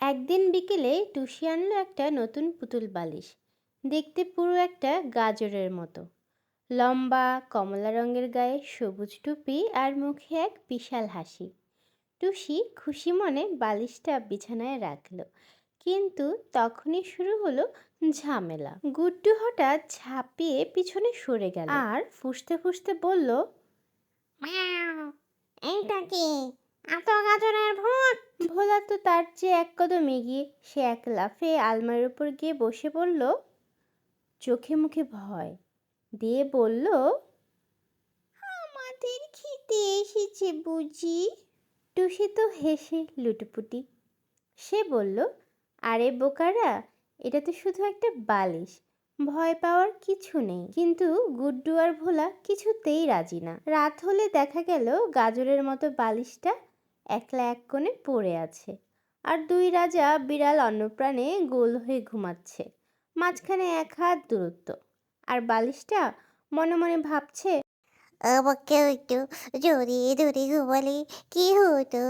একদিন বিকেলে টুসি আনলো একটা নতুন পুতুল বালিশ, দেখতে পুরো একটা গাজরের মতো। লম্বা, কমলা রঙের গায়ে সবুজ টুপি আর মুখে এক বিশাল হাসি। টুসি খুশি মনে বালিশটা বিছানায় রাখল, কিন্তু তখনই শুরু হলো ঝামেলা। গুড্ডু হঠাৎ ঝাঁপিয়ে পিছনে সরে গেল আর ফুসতে ফুসতে বলল এইটা কি? এত ভোলা তো তার চেয়ে এক কদম এগিয়ে সে এক লাফে আলমারির উপর গিয়ে বসে পড়ল। চোখে মুখে ভয় দিয়ে বলল, আমাদের খেতে এসেছে বুঝি? টুসি তো হেসে লুটুপুটি। সে বলল, আরে বোকারা, এটা তো শুধু একটা বালিশ। ভয় পাওয়ার কিছু নেই। কিন্তু গুড্ডু আর ভোলা কিছুতেই রাজি না। রাত হলে দেখা গেল গাজরের মতো বালিশটা একলা এক কোণে পড়ে আছে। আর দুই রাজা বিড়াল অন্নপ্রাণে গোল হয়ে ঘুমাচ্ছে। মাঝখানে এক হাত দূরত্ব। আর বালিশটা মনে মনে ভাবছে, আমাকে একটু জোরে ধরে ঘুমালে কি হতো?